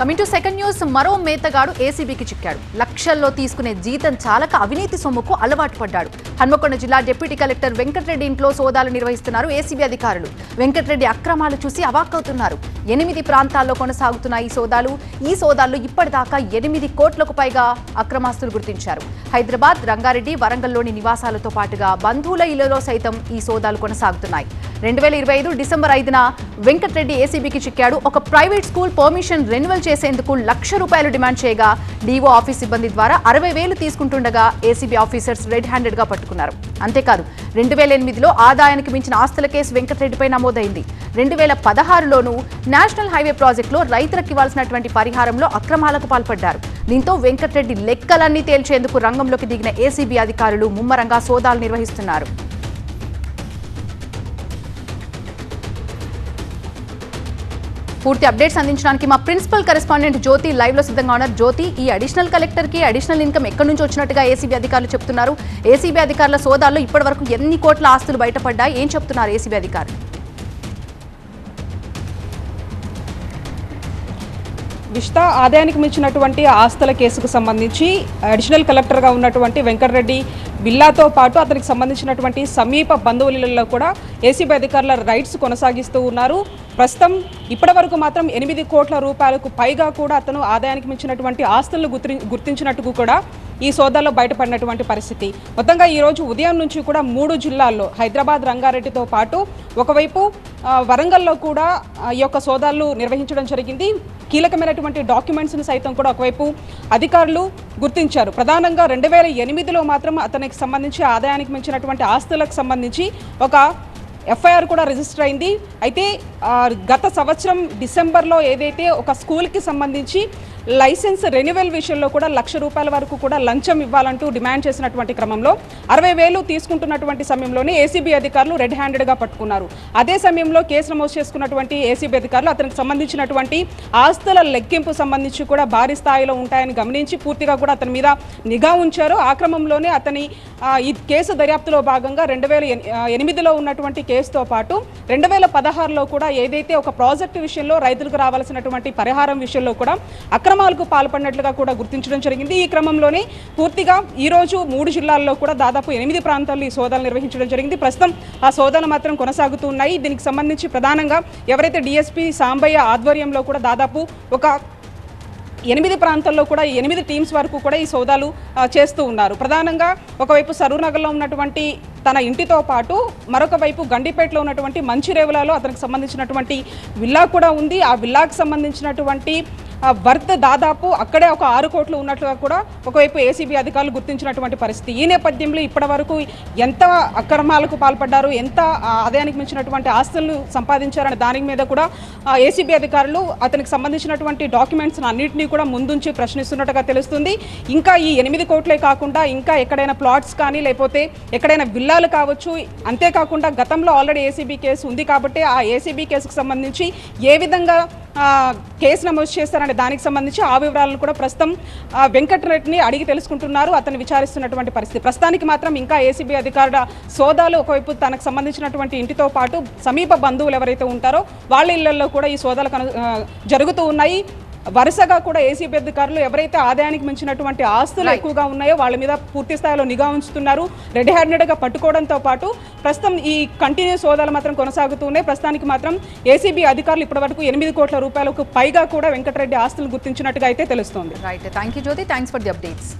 Coming to second news మరో మేతగాడు ఏసీబీకి చిక్కాడు. లక్షల్లో తీసుకునే జీతం చాలక అవినీతి సొమ్ముకు అలవాటు పడ్డాడు. హన్మకొండ జిల్లా డిప్యూటీ కలెక్టర్ వెంకటరెడ్డి ఇంట్లో సోదాలు నిర్వహిస్తున్నారు ఏసీబీ అధికారులు. వెంకటరెడ్డి అక్రమాలు చూసి అవాక్కవుతున్నారు. ఎనిమిది ప్రాంతాల్లో కొనసాగుతున్న ఈ సోదాలు ఈ సోదాల్లో ఇప్పటిదాకా ఎనిమిది కోట్లకు పైగా అక్రమాస్తులు గుర్తించారు. హైదరాబాద్ రంగారెడ్డి వరంగల్లోని నివాసాలతో పాటుగా బంధువుల ఇళ్ళలో సైతం ఈ సోదాలు కొనసాగుతున్నాయి. రెండు వేల ఇరవై ఐదు డిసెంబర్ ఐదున వెంకటరెడ్డి ఏసీబీకి చిక్కాడు. ఒక ప్రైవేట్ స్కూల్ పర్మిషన్ రెన్యువల్ చేసేందుకు లక్ష రూపాయలు డిమాండ్ చేయగా డీఓ ఆఫీస్ సిబ్బంది ద్వారా అరవై వేలు తీసుకుంటుండగా ఏసీబీ ఆఫీసర్స్ రెడ్ హ్యాండెడ్గా పట్టుకున్నారు. అంతేకాదు రెండు వేల ఎనిమిదిలో ఆదాయానికి మించిన ఆస్తుల కేసు వెంకటరెడ్డిపై నమోదైంది. రెండు వేల పదహారులోనూ నేషనల్ హైవే ప్రాజెక్టులో రైతులకు ఇవ్వాల్సినటువంటి పరిహారంలో అక్రమాలకు పాల్పడ్డారు. దీంతో వెంకటరెడ్డి లెక్కలన్నీ తేల్చేందుకు రంగంలోకి దిగిన ఏసీబీ అధికారులు ముమ్మరంగా సోదాలు నిర్వహిస్తున్నారు. పూర్తి అప్డేట్స్ అందించడానికి మా ప్రిన్సిపల్ కరెస్పాండెంట్ జ్యోతి లైవ్లో సిద్ధంగా ఉన్నారు. జ్యోతి ఈ అడిషనల్ కలెక్టర్కి అడిషనల్ ఇన్కమ్ ఎక్కడి నుంచి వచ్చినట్టుగా ఏసీబీ అధికారులు చెప్తున్నారు. ఏసీబీ అధికారుల సోదాల్లో ఇప్పటి వరకు ఎన్ని కోట్ల ఆస్తులు బయటపడ్డాయి? ఏం చెప్తున్నారు ఏసీబీ అధికారులు? విష్ట ఆదాయానికి మించినటువంటి ఆస్తుల కేసుకు సంబంధించి అడిషనల్ కలెక్టర్గా ఉన్నటువంటి వెంకటరెడ్డి బిల్లాతో పాటు అతనికి సంబంధించినటువంటి సమీప బంధువులలో కూడా ఏసీబీ అధికారుల రైట్స్ కొనసాగిస్తూ ఉన్నారు. ప్రస్తుతం ఇప్పటి వరకు మాత్రం ఎనిమిది కోట్ల రూపాయలకు పైగా కూడా అతను ఆదాయానికి మించినటువంటి ఆస్తులను గుర్తి గుర్తించినట్టుకు కూడా ఈ సోదాల్లో బయటపడినటువంటి పరిస్థితి. మొత్తంగా ఈరోజు ఉదయం నుంచి కూడా మూడు జిల్లాల్లో హైదరాబాద్ రంగారెడ్డితో పాటు ఒకవైపు వరంగల్లో కూడా ఈ యొక్క సోదాలు నిర్వహించడం జరిగింది. కీలకమైనటువంటి డాక్యుమెంట్స్ని సైతం కూడా ఒకవైపు అధికారులు గుర్తించారు. ప్రధానంగా రెండు వేల ఎనిమిదిలో మాత్రం అతనికి సంబంధించి ఆదాయానికి మించినటువంటి ఆస్తులకు సంబంధించి ఒక ఎఫ్ఐఆర్ కూడా రిజిస్టర్ అయింది. అయితే గత సంవత్సరం డిసెంబర్లో ఏదైతే ఒక స్కూల్కి సంబంధించి లైసెన్స్ రెన్యువల్ విషయంలో కూడా లక్ష రూపాయల వరకు కూడా లంచం ఇవ్వాలంటూ డిమాండ్ చేసినటువంటి క్రమంలో అరవై వేలు తీసుకుంటున్నటువంటి సమయంలోనే ఏసీబీ అధికారులు రెడ్ హ్యాండెడ్గా పట్టుకున్నారు. అదే సమయంలో కేసు నమోదు చేసుకున్నటువంటి ఏసీబీ అధికారులు అతనికి సంబంధించినటువంటి ఆస్తుల లెక్కింపు సంబంధించి కూడా భారీ స్థాయిలో ఉంటాయని గమనించి పూర్తిగా కూడా అతని మీద నిఘా ఉంచారు. ఆ క్రమంలోనే అతని ఈ కేసు దర్యాప్తులో భాగంగా రెండు వేల ఎనిమిదిలో ఉన్నటువంటి కేసుతో పాటు రెండు వేల పదహారులో కూడా ఏదైతే ఒక ప్రాజెక్టు విషయంలో రైతులకు రావాల్సినటువంటి పరిహారం విషయంలో కూడా అక్రమాలకు పాల్పడినట్లుగా కూడా గుర్తించడం జరిగింది. ఈ క్రమంలోనే పూర్తిగా ఈరోజు మూడు జిల్లాల్లో కూడా దాదాపు ఎనిమిది ప్రాంతాల్లో ఈ సోదాలు నిర్వహించడం జరిగింది. ప్రస్తుతం ఆ సోదాలు మాత్రం కొనసాగుతూ ఉన్నాయి దీనికి సంబంధించి ప్రధానంగా ఎవరైతే డిఎస్పీ సాంబయ్య ఆధ్వర్యంలో కూడా దాదాపు ఒక ఎనిమిది ప్రాంతాల్లో కూడా ఎనిమిది టీమ్స్ వరకు కూడా ఈ సోదాలు చేస్తూ ఉన్నారు. ప్రధానంగా ఒకవైపు సరూనగర్లో ఉన్నటువంటి తన ఇంటితో పాటు మరొక వైపు గండిపేటలో ఉన్నటువంటి మంచిరేవులలో అతనికి సంబంధించినటువంటి విల్లా కూడా ఉంది. ఆ విల్లాకు సంబంధించినటువంటి వర్త్ దాదాపు అక్కడే ఒక ఆరు కోట్లు ఉన్నట్లుగా కూడా ఒకవైపు ఏసీబీ అధికారులు గుర్తించినటువంటి పరిస్థితి. ఈ నేపథ్యంలో ఇప్పటి వరకు ఎంత అక్రమాలకు పాల్పడ్డారు ఎంత ఆదాయానికి మించినటువంటి ఆస్తులను సంపాదించారనే దాని మీద కూడా ఏసీబీ అధికారులు అతనికి సంబంధించినటువంటి డాక్యుమెంట్స్ అన్నింటినీ కూడా ముందుంచి ప్రశ్నిస్తున్నట్టుగా తెలుస్తుంది. ఇంకా ఈ ఎనిమిది కోట్లే కాకుండా ఇంకా ఎక్కడైనా ప్లాట్స్ కానీ లేకపోతే ఎక్కడైనా విల్లాలు కావచ్చు అంతేకాకుండా గతంలో ఆల్రెడీ ఏసీబీ కేసు ఉంది కాబట్టి ఆ ఏసీబీ కేసుకు సంబంధించి ఏ విధంగా కేసు నమోదు చేశారనే దానికి సంబంధించి ఆ వివరాలను కూడా ప్రస్తుతం వెంకటరెడ్డిని అడిగి తెలుసుకుంటున్నారు. అతను విచారిస్తున్నటువంటి పరిస్థితి. ప్రస్తుతానికి మాత్రం ఇంకా ఏసీబీ అధికారుల సోదాలు ఒకవైపు తనకు సంబంధించినటువంటి ఇంటితో పాటు సమీప బంధువులు ఎవరైతే ఉంటారో వాళ్ళ ఇళ్ళలో కూడా ఈ సోదాలు జరుగుతూ ఉన్నాయి. వరుసగా కూడా ఏసీబీ అధికారులు ఎవరైతే ఆదాయానికి మించినటువంటి ఆస్తులు ఎక్కువగా ఉన్నాయో వాళ్ళ మీద పూర్తి స్థాయిలో నిఘా ఉంచుతున్నారు. రెడ్ హ్యాండెడ్గా పట్టుకోవడంతో పాటు ప్రస్తుతం ఈ కంటిన్యూ సోదాలు మాత్రం కొనసాగుతూనే ప్రస్తుతానికి మాత్రం ఏసీబీ అధికారులు ఇప్పటివరకు ఎనిమిది కోట్ల రూపాయలకు పైగా కూడా వెంకటరెడ్డి ఆస్తులు గుర్తించినట్టుగా అయితే తెలుస్తోంది. Right thank you Jyoti thanks for the updates